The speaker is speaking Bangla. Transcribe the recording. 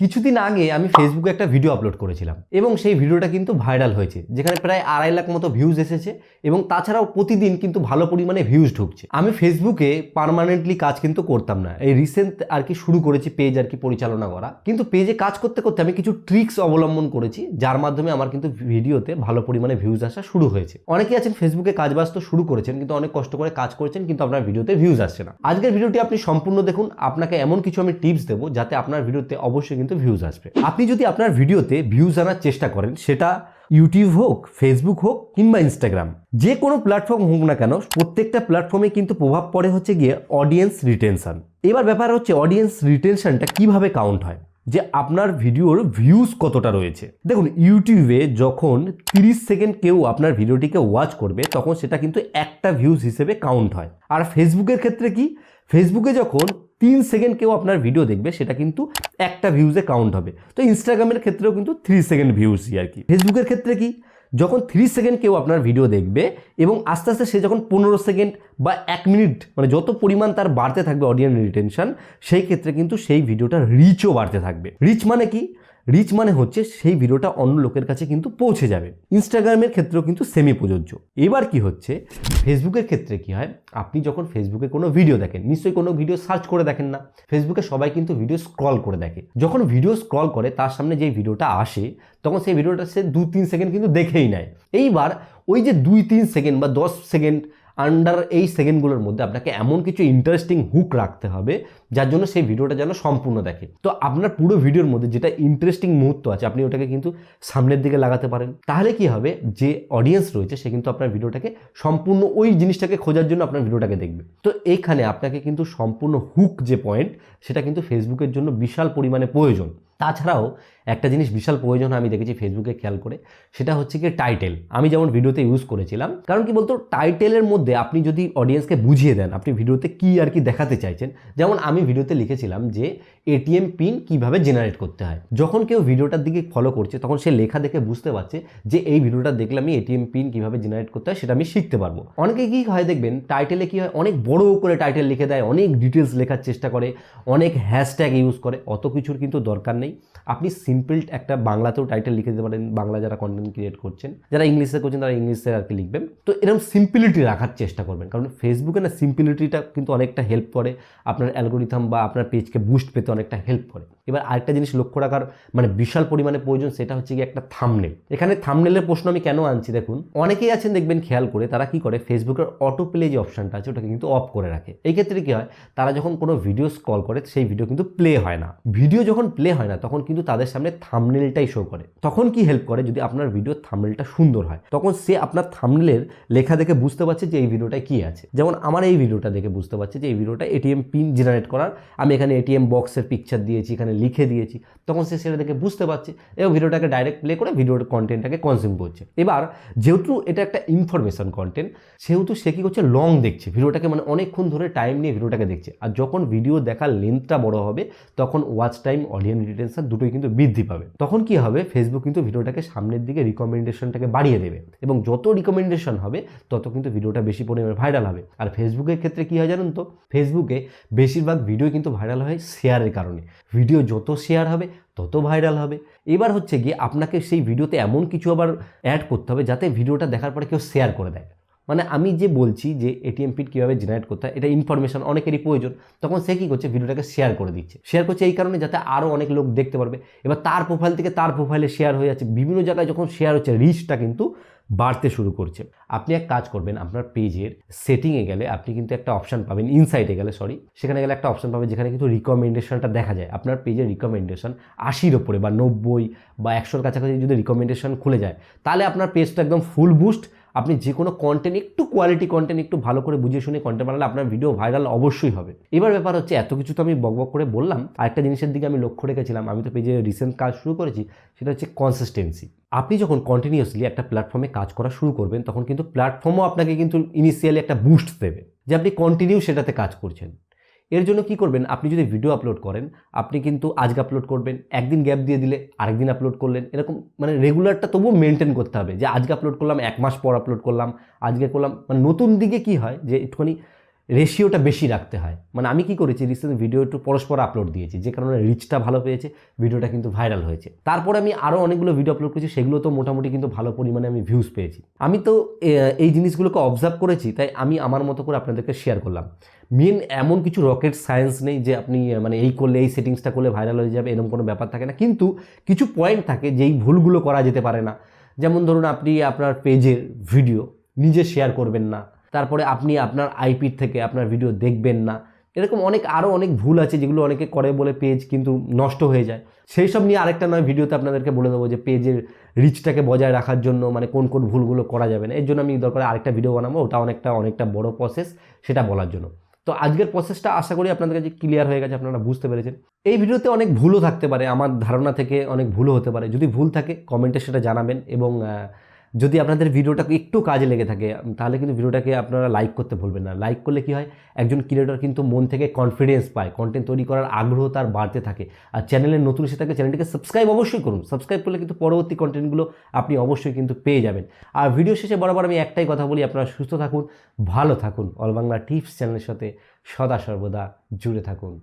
কিছুদিন আগে আমি ফেসবুকে একটা ভিডিও আপলোড করেছিলাম এবং সেই ভিডিওটা কিন্তু ভাইরাল হয়েছে, যেখানে প্রায় আড়াই লাখ মতো ভিউজ এসেছে এবং তাছাড়াও প্রতিদিন কিন্তু ভালো পরিমাণে ভিউজ ঢুকছে। আমি ফেসবুকে পার্মানেন্টলি কাজ কিন্তু করতাম না। এই রিসেন্ট আর কি শুরু করেছি পেজ আর কি পরিচালনা করা। কিন্তু পেজে কাজ করতে করতে আমি কিছু ট্রিক্স অবলম্বন করেছি, যার মাধ্যমে আমার কিন্তু ভিডিওতে ভালো পরিমাণে ভিউজ আসা শুরু হয়েছে। অনেকেই আছেন ফেসবুকে কাজ বাজ তো শুরু করেছেন, কিন্তু অনেক কষ্ট করে কাজ করেছেন, কিন্তু আপনার ভিডিওতে ভিউজ আসছে না। আজকের ভিডিওটি আপনি সম্পূর্ণ দেখুন। আপনাকে এমন কিছু আমি টিপস দেবো, যাতে আপনার ভিডিওতে অবশ্যই কিন্তু ভিউজ আসবে। আপনি যদি আপনার ভিডিওতে ভিউজ আনার চেষ্টা করেন, সেটা ইউটিউব হোক ফেসবুক হোক, কিংবা ইনস্টাগ্রাম যে কোনো প্ল্যাটফর্ম হোক না কেন, প্রত্যেকটা প্ল্যাটফর্মে কিন্তু প্রভাব পড়ে হচ্ছে গিয়ে অডিয়েন্স রিটেনশন এবার ব্যাপার হচ্ছে অডিয়েন্স রিটেনশনটা কীভাবে কাউন্ট হয়? যে আপনার ভিডিওর ভিউজ কতটা রয়েছে। দেখুন ইউটিউবে যখন 30 সেকেন্ড কেউ আপনার ভিডিওটিকে ওয়াচ করবে, তখন সেটা কিন্তু একটা ভিউজ হিসেবে কাউন্ট হয়। আর ফেসবুকের ক্ষেত্রে কি? ফেসবুকে যখন তিন সেকেন্ড কেউ আপনার ভিডিও দেখবে, সেটা কিন্তু একটা ভিউজে কাউন্ট হবে। তো ইনস্টাগ্রামের ক্ষেত্রেও কিন্তু থ্রি সেকেন্ড ভিউজই আর কি। ফেসবুকের ক্ষেত্রে কি? যখন থ্রি সেকেন্ড কেউ আপনার ভিডিও দেখবে এবং আস্তে আস্তে সে যখন পনেরো সেকেন্ড বা এক মিনিট মানে যত পরিমাণ তার বাড়তে থাকবে অডিয়েন্স রিটেনশন সেই ক্ষেত্রে কিন্তু সেই ভিডিওটার রিচও বাড়তে থাকবে। রিচ মানে কি? রিচ মানে হচ্ছে সেই ভিডিওটা অন্য লোকের কাছে কিন্তু পৌঁছে যাবে। ইনস্টাগ্রামের ক্ষেত্রেও কিন্তু সেমি প্রযোজ্য। এবার কি হচ্ছে? ফেসবুকের ক্ষেত্রে কি হয়? আপনি যখন ফেসবুকে কোনো ভিডিও দেখেন, নিশ্চয়ই কোনো ভিডিও সার্চ করে দেখেন না। ফেসবুকে সবাই কিন্তু ভিডিও স্ক্রল করে দেখে। যখন ভিডিও স্ক্রল করে, তার সামনে যেই ভিডিওটা আসে, তখন সেই ভিডিওটা সে দু তিন সেকেন্ড কিন্তু দেখেই নেয়। এইবার ওই যে দুই তিন সেকেন্ড বা দশ সেকেন্ড আন্ডার এই সেকেন্ডগুলোর মধ্যে আপনাকে এমন কিছু ইন্টারেস্টিং হুক রাখতে হবে, যার জন্য সেই ভিডিওটা যেন সম্পূর্ণ দেখে। তো আপনার পুরো ভিডিওর মধ্যে যেটা ইন্টারেস্টিং মুহূর্ত আছে, আপনি ওটাকে কিন্তু সামনের দিকে লাগাতে পারেন। তাহলে কি হবে? যে অডিয়েন্স রয়েছে, সে কিন্তু আপনার ভিডিওটাকে সম্পূর্ণ ওই জিনিসটাকে খোঁজার জন্য আপনার ভিডিওটাকে দেখবে। তো এইখানে আপনাকে কিন্তু সম্পূর্ণ হুক যে পয়েন্ট সেটা কিন্তু ফেসবুকের জন্য বিশাল পরিমাণে প্রয়োজন। তাছাড়াও একটা জিনিস বিশাল প্রয়োজন আমি দেখেছি ফেসবুকে খেয়াল করে, সেটা হচ্ছে কি টাইটেল আমি যেমন ভিডিওতে ইউজ করেছিলাম, কারণ কি বলতো টাইটেলের মধ্যে আপনি যদি অডিয়েন্সকে বুঝিয়ে দেন, আপনি ভিডিওতে কি আর কি দেখাতে চাইছেন, যেমন আমি ভিডিওতে লিখেছিলাম যে এটিএম পিন কীভাবে জেনারেট করতে হয়। যখন কেউ ভিডিওটার দিকে ফলো করছে, তখন সে লেখা দেখে বুঝতে পারছে যে, এই ভিডিওটা দেখলে আমি এটিএম পিন কীভাবে জেনারেট করতে হয়, সেটা আমি শিখতে পারব। অনেকে কি হয় দেখবেন টাইটেলে কি হয়, অনেক বড় করে টাইটেল লিখে দেয়, অনেক ডিটেলস লেখার চেষ্টা করে, অনেক হ্যাশট্যাগ ইউজ করে, অত কিছুর কিন্তু দরকার নেই। আপনি সিম্পল একটা বাংলাতেও টাইটেল লিখে দিতে পারেন, বাংলা যারা কন্টেন্ট ক্রিয়েট করছেন, যারা ইংলিশে করছেন তারা ইংলিশে আর কি লিখবেন। তো এরকম সিম্পলিটি রাখার চেষ্টা করবেন, কারণ ফেসবুকে না সিম্পলিটিটা কিন্তু অনেকটা হেল্প করে, আপনার অ্যালগোরিথাম বা আপনার পেজকে বুস্ট পেতে অনেকটা হেল্প করে। এবার আরেকটা জিনিস লক্ষ্য রাখার মানে বিশাল পরিমাণে প্রয়োজন, সেটা হচ্ছে কি একটা থামনেল এখানে থামনেলের প্রশ্ন আমি কেন আনছি দেখুন, অনেকেই আছেন দেখবেন খেয়াল করে, তারা কি করে ফেসবুকের অটো প্লে যে অপশনটা আছে, ওটাকে কিন্তু অফ করে রাখে। এই ক্ষেত্রে কি হয়, তারা যখন কোনো ভিডিও স্ক্রল করে, সেই ভিডিও কিন্তু প্লে হয় না। ভিডিও যখন প্লে হয় না, তখন কিন্তু তাদের সামনে থামনেলটাই শো করে। তখন কি হেল্প করে যদি আপনার ভিডিওর থামনেলটা সুন্দর হয়? তখন সে আপনার থামনেলের লেখা দেখে বুঝতে পারছে যে এই ভিডিওটা কি আছে। যেমন আমার এই ভিডিওটা দেখে বুঝতে পারছে যে এই ভিডিওটা এটিএম পিন জেনারেট করার। আমি এখানে এটিএম বক্সের পিকচার দিয়েছি, এখানে লিখে দিয়েছি। তখন সে সেটা দেখে বুঝতে পারছে এবং ভিডিওটাকে ডাইরেক্ট প্লে করে ভিডিওর কন্টেন্টটাকে কনজিউম করছে। এবার যেহেতু এটা একটা ইনফরমেশন কন্টেন্ট সেহেতু সে কী করছে? লং দেখছে। ভিডিওটাকে মানে অনেকক্ষণ ধরে টাইম নিয়ে ভিডিওটাকে দেখছে। আর যখন ভিডিও দেখার লেন্থটা বড় হবে, তখন ওয়াচ টাইম অডিয়েন্স রিটেনশন দুটোই কিন্তু বৃদ্ধি পাবে। তখন কি হবে? ফেসবুক কিন্তু ভিডিওটাকে সামনের দিকে রিকমেন্ডেশনটাকে বাড়িয়ে দেবে এবং যত রিকমেন্ডেশন হবে, তত কিন্তু ভিডিওটা বেশি পরিমাণে ভাইরাল হবে। আর ফেসবুকের ক্ষেত্রে কী হয় জানেন তো? ফেসবুকে বেশিরভাগ ভিডিও কিন্তু ভাইরাল হয় শেয়ারের কারণে। ভিডিও যত শেয়ার হবে, তত ভাইরাল হবে। এবার হচ্ছে গিয়ে আপনাকে সেই ভিডিওতে এমন কিছু আবার অ্যাড করতে হবে যাতে ভিডিওটা দেখার পরে কেউ শেয়ার করে দেয়। মানে আমি যে বলছি যে এটিএম পিন কীভাবে জেনারেট করতে হয়, এটা ইনফরমেশন অনেকেরই প্রয়োজন। তখন সে কী করছে? ভিডিওটাকে শেয়ার করে দিচ্ছে। শেয়ার করছে এই কারণে যাতে আরও অনেক লোক দেখতে পারবে। এবার তার প্রোফাইল থেকে তার প্রোফাইলে শেয়ার হয়ে যাচ্ছে। বিভিন্ন জায়গায় যখন শেয়ার হচ্ছে রিচটা কিন্তু বাড়তে শুরু করছে। আপনি এক কাজ করবেন, আপনার পেজের সেটিংয়ে গেলে আপনি কিন্তু একটা অপশান পাবেন ইনসাইটে গেলে সরি সেখানে গেলে একটা অপশান পাবেন যেখানে কিন্তু রিকমেন্ডেশনটা দেখা যায়। আপনার পেজের রিকমেন্ডেশন আশির ওপরে বা নব্বই বা একশোর কাছাকাছি যদি রিকমেন্ডেশন খুলে যায়, তাহলে আপনার পেজটা একদম ফুল বুস্ট আপনি যে কোনো কন্টেন্ট একটু কোয়ালিটি কন্টেন্ট একটু ভালো করে বুঝে শুনে কন্টেন্ট বানালে আপনার ভিডিও ভাইরাল অবশ্যই হবে। এবার ব্যাপার হচ্ছে, এত কিছু তো আমি বকবক করে বললাম, আরেকটা জিনিসের দিকে আমি লক্ষ্য রেখেছিলাম, আমি তো পেজে রিসেন্ট কাজ শুরু করেছি, সেটা হচ্ছে কনসিস্টেন্সি আপনি যখন কন্টিনিউসলি একটা প্ল্যাটফর্মে কাজ করা শুরু করবেন, তখন কিন্তু প্ল্যাটফর্মও আপনাকে কিন্তু ইনিশিয়ালি একটা বুস্ট দেবে যে আপনি কন্টিনিউ সেটাতে কাজ করছেন। এর জন্য কি করবেন? আপনি যদি ভিডিও আপলোড করেন, আপনি কিন্তু আজকে আপলোড করবেন, একদিন গ্যাপ দিয়ে দিলে আরেকদিন আপলোড করলেন, এরকম মানে রেগুলারটা তবুও মেনটেন করতে হবে যে আজকে আপলোড করলাম, এক মাস পর আপলোড করলাম, আজকে করলাম। মানে নতুন দিকে কি হয় যে একটুখানি রেশিওটা বেশি রাখতে হয়। মানে আমি কি করেছি রিসেন্ট ভিডিও একটু পরস্পর আপলোড দিয়েছি, যে কারণে রিচটা ভালো পেয়েছে ভিডিওটা কিন্তু ভাইরাল হয়েছে। তারপরে আমি আরও অনেকগুলো ভিডিও আপলোড করেছি, সেগুলো তো মোটামুটি কিন্তু ভালো পরিমাণে আমি ভিউজ পেয়েছি। আমি তো এই জিনিসগুলোকে অবজার্ভ করেছি, তাই আমি আমার মতো করে আপনাদেরকে শেয়ার করলাম। মেন এমন কিছু রকেট সায়েন্স নেই যে আপনি মানে এই করলে, এই সেটিংসটা করলে ভাইরাল হয়ে যাবে, এরকম কোনো ব্যাপার থাকে না। কিন্তু কিছু পয়েন্ট থাকে যেই ভুলগুলো করা যেতে পারে না। যেমন ধরুন আপনি আপনার পেজের ভিডিও নিজে শেয়ার করবেন না। তারপরে আপনি আপনার আইপির থেকে আপনার ভিডিও দেখবেন না। এরকম অনেক আরও অনেক ভুল আছে যেগুলো অনেকে করে বলে পেজ কিন্তু নষ্ট হয়ে যায়। সেই সব নিয়ে আরেকটা নয় ভিডিওতে আপনাদেরকে বলে দেবো যে পেজের রিচটাকে বজায় রাখার জন্য মানে কোন কোন ভুলগুলো করা যাবে না। এর জন্য আমি দরকার আরেকটা ভিডিও বানাবো, ওটা অনেকটা অনেকটা বড় প্রসেস সেটা বলার জন্য। তো আজকের প্রসেসটা আশা করি আপনাদের কাছে ক্লিয়ার হয়ে গেছে, আপনারা বুঝতে পেরেছেন। এই ভিডিওতে অনেক ভুলও থাকতে পারে, আমার ধারণা থেকে অনেক ভুলও হতে পারে। যদি ভুল থাকে কমেন্টে সেটা জানাবেন এবং যদি আপনাদের ভিডিওটা একটু কাজে লেগে থাকে, তাহলে কিন্তু ভিডিওটাকে আপনারা লাইক করতে ভুলবেন না। লাইক করলে কি হয়? একজন ক্রিয়েটর কিন্তু মন থেকে কনফিডেন্স পায় কন্টেন্ট তৈরি করার আগ্রহ তার বাড়তে থাকে। আর চ্যানেলের নতুন এসে থাকে চ্যানেলটিকে সাবস্ক্রাইব অবশ্যই করুন। সাবস্ক্রাইব করলে কিন্তু পরবর্তী কন্টেন্টগুলো আপনি অবশ্যই কিন্তু পেয়ে যাবেন। আর ভিডিও শেষে বরাবর আমি একটাই কথা বলি, আপনারা সুস্থ থাকুন, ভালো থাকুন। অল বাংলা টিপস চ্যানেলের সাথে সদা সর্বদা জুড়ে থাকুন।